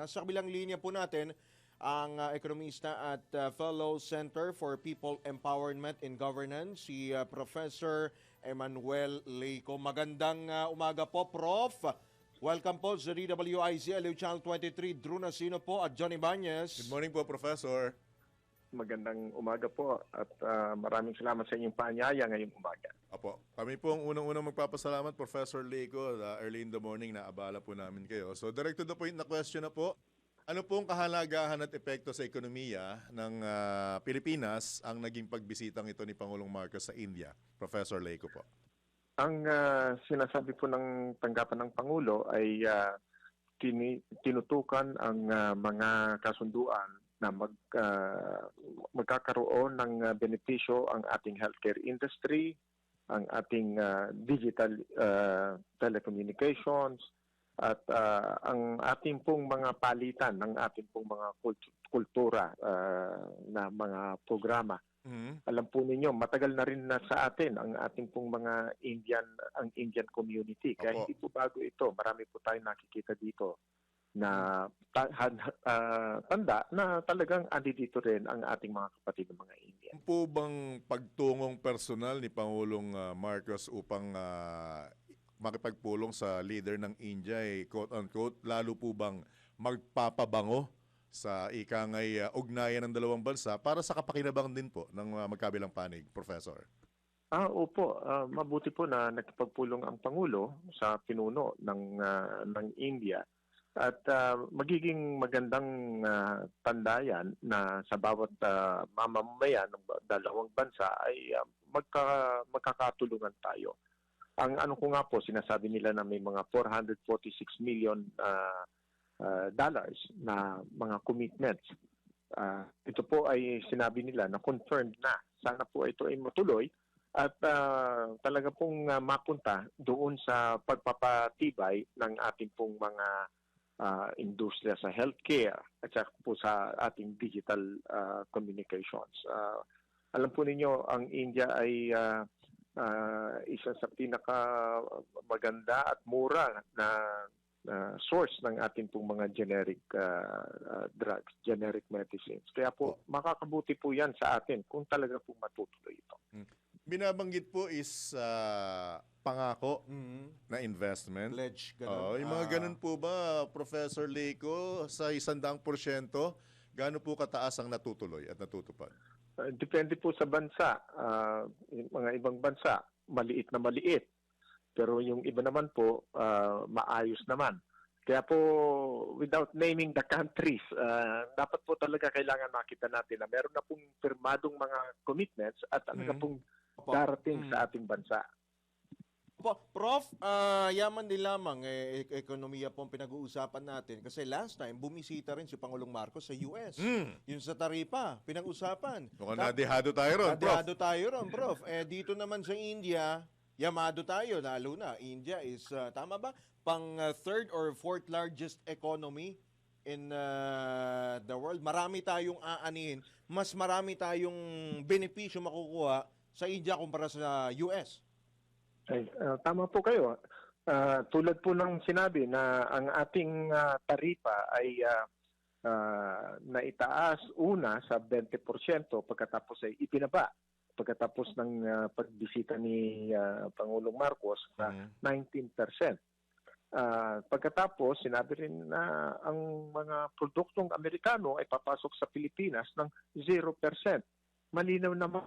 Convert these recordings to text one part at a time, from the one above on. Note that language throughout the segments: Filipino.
Nasa kabilang linya po natin ang uh, ekonomista at uh, Fellow Center for People Empowerment and Governance, si uh, Professor Emmanuel Leico. Magandang uh, umaga po, Prof. Welcome po sa DWIZ, LU Channel 23, Drew Nasino po at Johnny Banyes. Good morning po, Professor. Magandang umaga po at ah, maraming salamat sa inyong paanyaya ngayong umaga. Apo, kami po ang unang-unang magpapasalamat, Professor Leco, uh, early in the morning na abala po namin kayo. So, direct to the point na question na po, ano pong kahalagahan at epekto sa ekonomiya ng ah, Pilipinas ang naging pagbisitang ito ni Pangulong Marcos sa India? Professor Leco po. Ang ah, sinasabi po ng tanggapan ng Pangulo ay ah, tini- tinutukan ang ah, mga kasunduan na mag, ah, magkakaroon ng ah, benepisyo ang ating healthcare industry, ang ating ah, digital ah, telecommunications, at ah, ang ating pong mga palitan ng ating pong mga kult- kultura ah, na mga programa. Mhm. alam po ninyo, matagal na rin na sa atin ang ating pong mga Indian, ang Indian community. Kaya Opo. hindi po bago ito. Marami po tayong nakikita dito na ah, tanda na talagang andi dito rin ang ating mga kapatid ng mga Indian. Ano po bang pagtungong personal ni Pangulong ah, Marcos upang ah, makipagpulong sa leader ng India, eh, quote-unquote, lalo po bang magpapabango sa ikangay ah, ugnayan ng dalawang bansa para sa kapakinabang din po ng ah, magkabilang panig, Professor? Ah, opo, Ah, mabuti po na nakipagpulong ang Pangulo sa pinuno ng ah, ng India at ah, magiging magandang ah, tandayan na sa bawat ah, mamamayan ng dalawang bansa ay ah, magka, magkakatulungan tayo. Ang ano ko nga po, sinasabi nila na may mga 446 million ah, ah, dollars na mga commitments. Ah, ito po ay sinabi nila na confirmed na. Sana po ito ay matuloy at ah, talaga pong ah, mapunta doon sa pagpapatibay ng ating pong mga ah, industriya sa healthcare at saka po sa ating digital ah, communications. Ah, alam po ninyo, ang India ay ah, ah, isa sa pinaka maganda at mura na na source ng ating pong mga generic ah, ah, drugs, generic medicines. Kaya po, makakabuti po yan sa atin kung talaga po matutuloy ito. Binabanggit po is ah, pangako Mhm. na investment. Pledge, ganun. Oo, yung mga Ah, ganun po ba, Professor Leco, sa isandang porsyento, gaano po kataas ang natutuloy at natutupad? Uh, depende po sa bansa. Yung mga ibang bansa, maliit na maliit. Pero yung iba naman po, ah, maayos naman. Kaya po, without naming the countries, ah, dapat po talaga kailangan makita natin na meron na pong firmadong mga commitments at talaga Mhm. pong Opo. darating Mm. sa ating bansa. Po, Prof, ah, yaman din lamang eh, ek- ekonomiya po ang pinag-uusapan natin kasi last time bumisita rin si Pangulong Marcos sa US. Hmm. Yung sa Taripa, pinag-usapan. Mukhang Tap- nadihado tayo ron, Prof. Kadyado tayo ron, Prof. Eh, dito naman sa India, yamado tayo, lalo na. India is, ah, tama ba? Pang ah, third or fourth largest economy in ah, the world. Marami tayong aanihin. Mas marami tayong benepisyo makukuha sa India kumpara sa US. Ay, ah, tama po kayo. Ah, tulad po ng sinabi na ang ating ah, taripa ay ah, ah, naitaas una sa 20% pagkatapos ay ipinaba pagkatapos ng ah, pagbisita ni ah, Pangulong Marcos sa Mhm. 19%. Ah, pagkatapos, sinabi rin na ang mga produktong Amerikano ay papasok sa Pilipinas ng 0%. Malinaw naman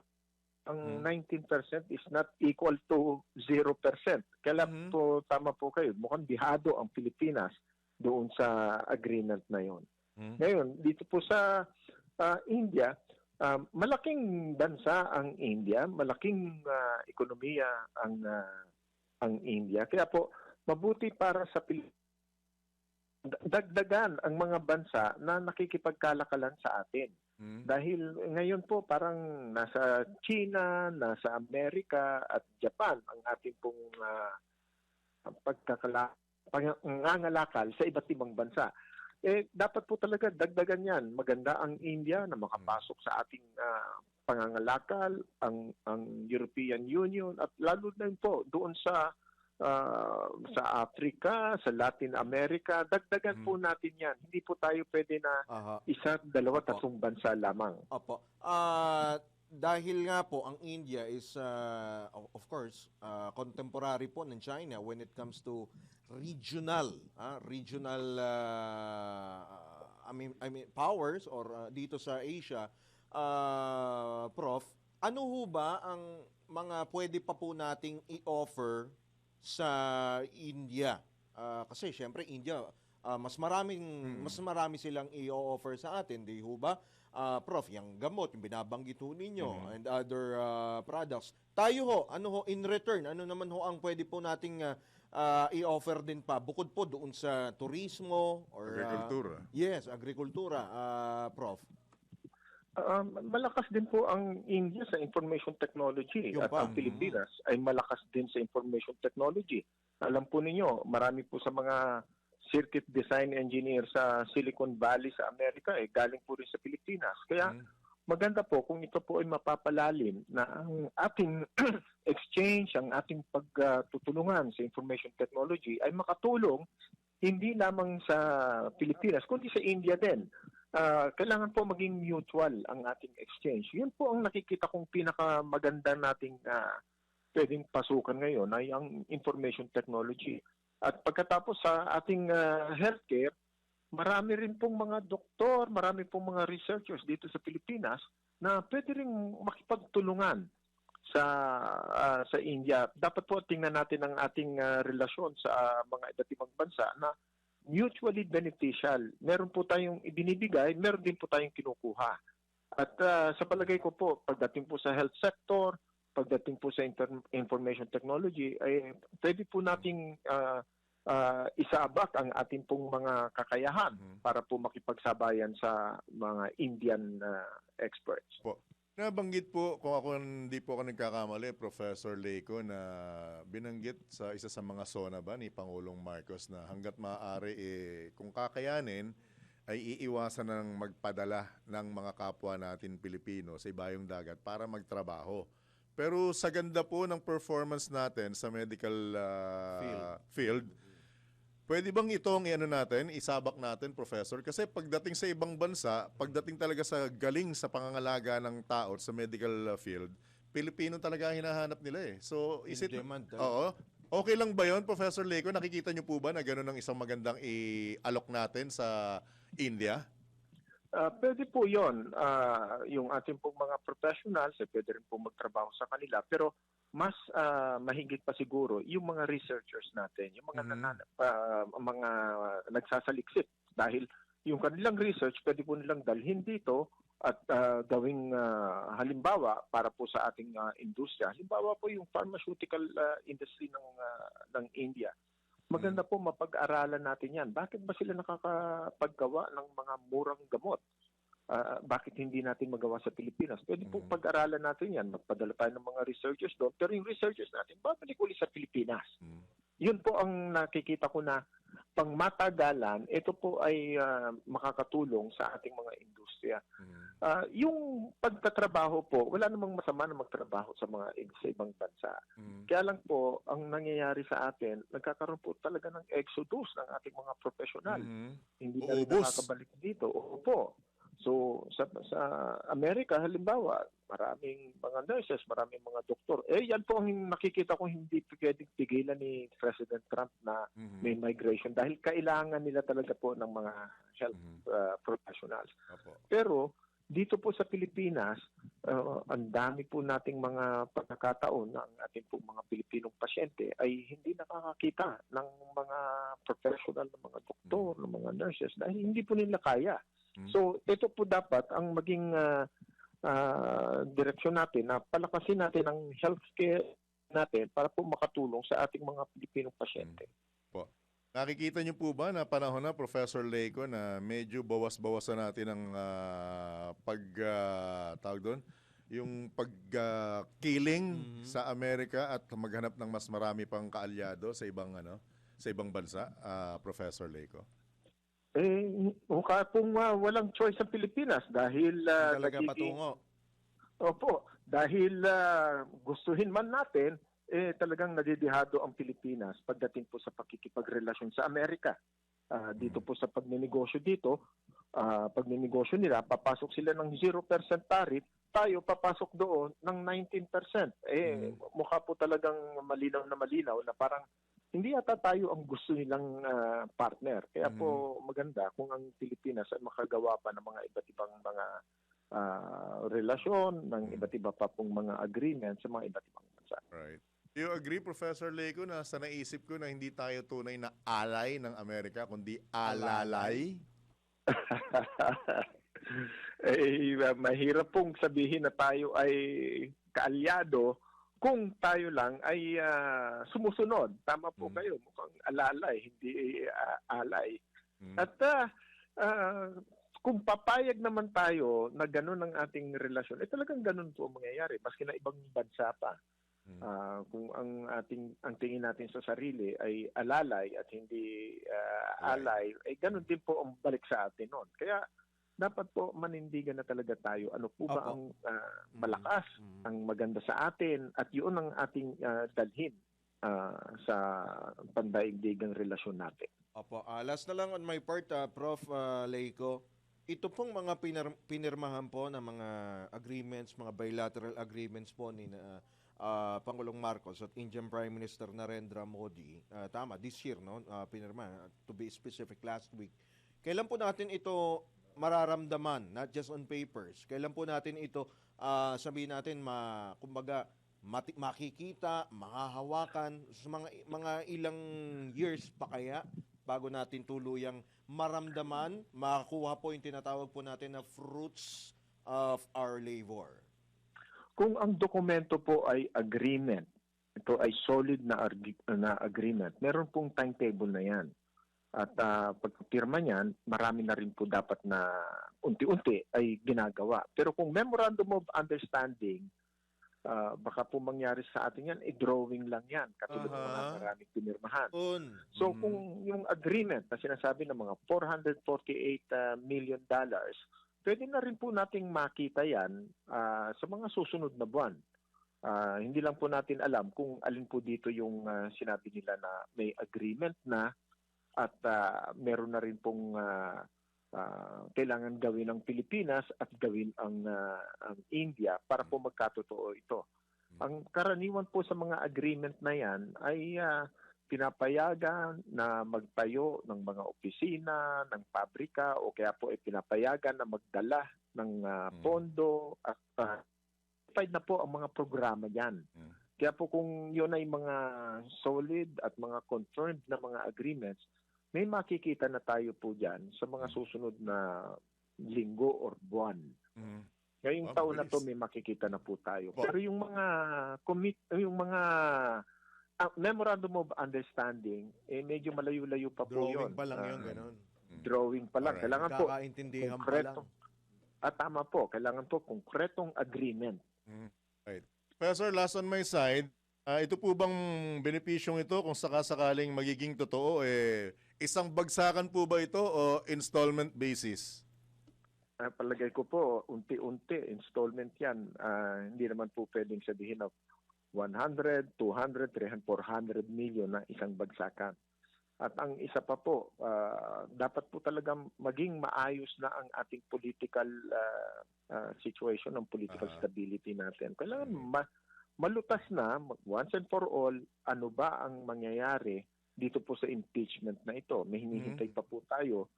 ang Hmm. 19% is not equal to 0%. Kaya Mhm. po, tama po kayo, mukhang bihado ang Pilipinas doon sa agreement na yon. Hmm. Ngayon, dito po sa ah, India, ah, malaking bansa ang India, malaking ah, ekonomiya ang ah, ang India. Kaya po mabuti para sa Pilipinas dagdagan ang mga bansa na nakikipagkalakalan sa atin. Hmm. Dahil ngayon po parang nasa China, nasa Amerika at Japan ang ating pong ah, pagkakala pangangalakal sa iba't ibang bansa. Eh dapat po talaga dagdagan 'yan. Maganda ang India na makapasok sa ating ah, pangangalakal, ang ang European Union at lalo na po doon sa ah, sa Africa, sa Latin America, dagdagan Hmm. po natin yan. Hindi po tayo pwede na Aha. isa, dalawa, Opo. tatlong bansa lamang. Opo. Ah, dahil nga po ang India is ah, of course ah, contemporary po ng China when it comes to regional ah, regional ah, I mean I mean powers or ah, dito sa Asia ah, prof ano ho ba ang mga pwede pa po nating i-offer sa India. Ah, kasi syempre India ah, mas maraming mas marami silang i-offer sa atin. Di ho ba? Ah, prof yung gamot yung binabanggit ho ninyo and other ah, products. Tayo ho ano ho in return ano naman ho ang pwede po nating ah, ah, i-offer din pa? Bukod po doon sa turismo or Agrikultura. yes agrikultura. Ah, prof Um, malakas din po ang India sa information technology Yung at pa. ang Pilipinas ay malakas din sa information technology. Alam po ninyo, marami po sa mga circuit design engineer sa Silicon Valley sa Amerika eh galing po rin sa Pilipinas. Kaya Mm. maganda po kung ito po ay mapapalalim na ang ating exchange, ang ating pagtutulungan sa information technology ay makatulong hindi lamang sa Pilipinas, kundi sa India din. Ah, kailangan po maging mutual ang ating exchange. Yun po ang nakikita kong pinakamaganda nating ah, pwedeng pasukan ngayon ay ang information technology. At pagkatapos sa ating ah, healthcare, marami rin pong mga doktor, marami pong mga researchers dito sa Pilipinas na pwede rin makipagtulungan sa ah, sa India. Dapat po tingnan natin ang ating ah, relasyon sa mga iba't ibang bansa na mutually beneficial. Meron po tayong ibinibigay, meron din po tayong kinukuha. At ah, sa palagay ko po, pagdating po sa health sector, pagdating po sa inter- information technology, ay pwede po nating ah, ah, isaabak ang ating pong mga kakayahan Mhm. para po makipagsabayan sa mga Indian ah, experts. Nabanggit po, kung ako hindi po ako nagkakamali, Professor Leiko, na binanggit sa isa sa mga zona ba ni Pangulong Marcos na hanggat maaari, eh, kung kakayanin, ay iiwasan ng magpadala ng mga kapwa natin Pilipino sa ibayong dagat para magtrabaho. Pero sa ganda po ng performance natin sa medical ah, Field. field, Pwede bang itong ano natin, isabak natin, Professor? Kasi pagdating sa ibang bansa, pagdating talaga sa galing sa pangangalaga ng tao sa medical uh, field, Pilipino talaga ang hinahanap nila eh. So, is it... demand, ah. Oo. Okay lang ba yon Professor Leco? Nakikita niyo po ba na gano'n ang isang magandang i-alok natin sa India? Ah, pwede po yon yung ating pong mga professionals, eh, pwede rin po magtrabaho sa kanila. Pero mas ah, mahigit pa siguro yung mga researchers natin, yung mga Mhm. nanana- ah, mga nagsasaliksik dahil yung kanilang research pwede po nilang dalhin dito at ah, gawing ah, halimbawa para po sa ating ah, industriya. Halimbawa po yung pharmaceutical ah, industry ng ah, ng India. Maganda po mapag-aralan natin 'yan. Bakit ba sila nakakapaggawa ng mga murang gamot? Ah, bakit hindi natin magawa sa Pilipinas? Pwede po Mhm. pag-aralan natin 'yan. Magpadala tayo ng mga researchers doon. Pero yung researchers natin, babalik ulit sa Pilipinas. Hmm. Yun po ang nakikita ko na pangmatagalan, ito po ay ah, makakatulong sa ating mga industriya. Hmm. Ah, yung pagtatrabaho po, wala namang masama na magtrabaho sa mga sa ibang bansa. Hmm. Kaya lang po, ang nangyayari sa atin, nagkakaroon po talaga ng exodus ng ating mga profesional. Hmm. Hindi na rin nakakabalik dito. Opo. So, sa, sa Amerika, halimbawa, maraming mga nurses, maraming mga doktor. Eh, yan po ang nakikita ko hindi pwedeng pigilan ni President Trump na Hmm. may migration dahil kailangan nila talaga po ng mga health Hmm. uh, professionals. Opo. Pero dito po sa Pilipinas, uh, ang dami po nating mga pagkakataon na ang ating po mga Pilipinong pasyente ay hindi nakakakita ng mga professional ng mga doktor, ng mga nurses dahil hindi po nila kaya. Mm. So ito po dapat ang maging uh, uh, direksyon natin na palakasin natin ang healthcare natin para po makatulong sa ating mga Pilipinong pasyente. Nakikita niyo po ba na panahon na, Professor Leiko, na medyo bawas-bawasan natin ang ah, pag, ah, tawag doon, yung pag-killing Mhm. sa Amerika at maghanap ng mas marami pang kaalyado sa ibang ano, sa ibang bansa, ah, Professor Leiko? Eh, mukha pong ah, walang choice ang Pilipinas dahil ah, talaga nagiging- patungo Opo, dahil ah, gustuhin man natin, eh talagang nadidihado ang Pilipinas pagdating po sa pakikipagrelasyon sa Amerika. Ah, dito po sa pagninegosyo dito, ah, pagninegosyo nila, papasok sila ng 0% tariff, tayo papasok doon ng 19%. Eh, Mm. mukha po talagang malinaw na malinaw na parang hindi yata tayo ang gusto nilang ah, partner. Kaya po maganda kung ang Pilipinas ay makagawa pa ng mga iba't ibang mga ah, relasyon, ng Mm. iba't iba pa pong mga agreement sa mga iba't ibang bansa. Right. Do you agree, Professor Leco, na sa naisip ko na hindi tayo tunay na alay ng Amerika, kundi alalay? eh, mahirap pong sabihin na tayo ay kaalyado kung tayo lang ay ah, sumusunod. Tama po Mm. kayo, mukhang alalay, hindi ah, alay. Mm. At ah, ah, kung papayag naman tayo na ganun ang ating relasyon, eh talagang ganun po ang mangyayari. Maski na ibang bansa pa. Mm. Ah, kung ang ating ang tingin natin sa sarili ay alalay at hindi ah, alay, ay ganun din po ang balik sa atin noon. Kaya dapat po manindigan na talaga tayo. Ano po ba Opo. ang ah, malakas, Mm. ang maganda sa atin at yun ang ating ah, dalhin ah, sa pandaigdigang relasyon natin. Opo, ah, last na lang on my part, ah, Prof. ah, Leico. Ito pong mga pinar- pinirmahan po ng mga agreements, mga bilateral agreements po ni na, ah, Pangulong Marcos at Indian Prime Minister Narendra Modi. ah, tama, this year, no? ah, pinirma, to be specific, last week. Kailan po natin ito mararamdaman, not just on papers? Kailan po natin ito, ah, sabihin natin, ma, kumbaga, mati- makikita, mahahawakan sa mga mga ilang years pa kaya bago natin tuluyang maramdaman, makakuha po yung tinatawag po natin na fruits of our labor. Kung ang dokumento po ay agreement, ito ay solid na, na agreement, meron pong timetable na yan. At uh, pagpirma niyan, marami na rin po dapat na unti-unti ay ginagawa. Pero kung memorandum of understanding, ah, baka po mangyari sa atin yan, eh, drawing lang yan. Katulad ng mga maraming pinirmahan. Un. So Mhm. kung yung agreement na sinasabi ng mga 448 uh, million dollars, pwede na rin po nating makita yan ah, sa mga susunod na buwan. Ah, hindi lang po natin alam kung alin po dito yung ah, sinabi nila na may agreement na at ah, meron na rin pong ah, ah, kailangan gawin ng Pilipinas at gawin ang, ah, ang India para po magkatotoo ito. Ang karaniwan po sa mga agreement na yan ay ah, pinapayagan na magtayo ng mga opisina, ng pabrika o kaya po ay pinapayagan na magdala ng Mm. pondo at uh, na po ang mga programa yan. Mm. Kaya po kung yun ay mga solid at mga confirmed na mga agreements, may makikita na tayo po dyan sa mga Mm. susunod na linggo or buwan. Mm. Ngayong Wow, taon na to may makikita na po tayo. Wow. Pero yung mga commit yung mga ah, memorandum of understanding eh medyo malayo-layo pa po Drawing yun. pa lang Ah, yun, ganun. Drawing pa lang. Alright. Kailangan po Kakaintindihan pa lang. konkreto. At tama po, kailangan po konkretong agreement. Professor, last on my side, ah, ito po bang benepisyong ito kung sakasakaling magiging totoo, eh, isang bagsakan po ba ito o installment basis? Ah, palagay ko po, unti-unti, installment yan. Ah, hindi naman po pwedeng sabihin na 100, 200, 300, 400 million na isang bagsakan. At ang isa pa po, ah, dapat po talagang maging maayos na ang ating political ah, ah, situation, ang political Ah. stability natin. Kailangan Mm. ma- malutas na, once and for all, ano ba ang mangyayari dito po sa impeachment na ito. May hinihintay pa po tayo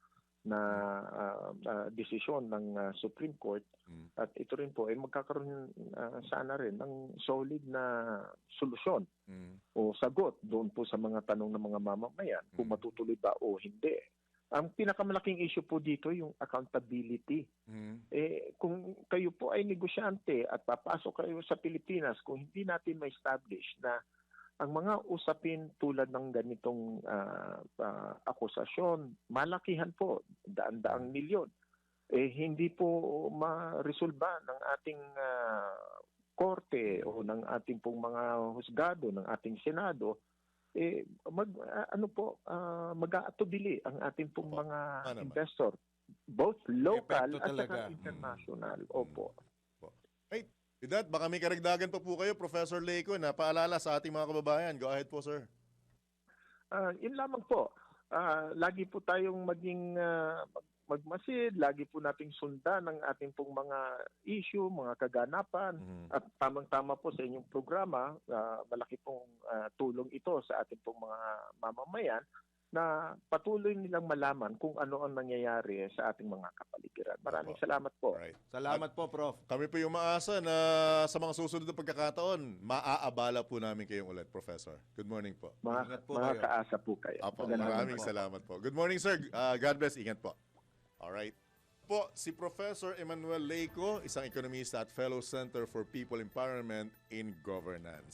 na ah, ah, desisyon ng ah, Supreme Court Mm. at ito rin po ay magkakaroon ah, sana rin ng solid na solusyon Mm. o sagot doon po sa mga tanong ng mga mamamayan kung Mm. matutuloy ba o hindi. Ang pinakamalaking issue po dito yung accountability. Mm. Eh kung kayo po ay negosyante at papasok kayo sa Pilipinas kung hindi natin ma-establish na ang mga usapin tulad ng ganitong ah, ah, akusasyon, malakihan po, daan-daang milyon, eh hindi po ma-resolba ng ating ah, korte o ng ating pong mga husgado, ng ating senado, eh mag ah, ano po ah, mag-aatubili ang ating pong Opo. mga naman. investor both local Epekto at saka international. Opo. With that, baka may karagdagan pa po kayo, Professor Leiko, na paalala sa ating mga kababayan. Go ahead po, sir. Ah, yun lamang po. Ah, lagi po tayong maging mag- magmasid, lagi po nating sundan ang ating pong mga issue, mga kaganapan. Mhm. At tamang-tama po sa inyong programa, ah, malaki pong ah, tulong ito sa ating pong mga mamamayan na patuloy nilang malaman kung ano ang nangyayari sa ating mga kapaligiran. Maraming Opo. salamat po. Alright. Salamat po, Prof. Kami po yung maasa na sa mga susunod na pagkakataon, maaabala po namin kayong ulit, Professor. Good morning po. Mga, Ingat po mga kayo. kaasa po kayo. Apo, Magandang maraming po. salamat po. Good morning, sir. Uh, God bless. Ingat po. Alright. Po, si Professor Emmanuel Leico, isang ekonomista at Fellow Center for People Empowerment in Governance.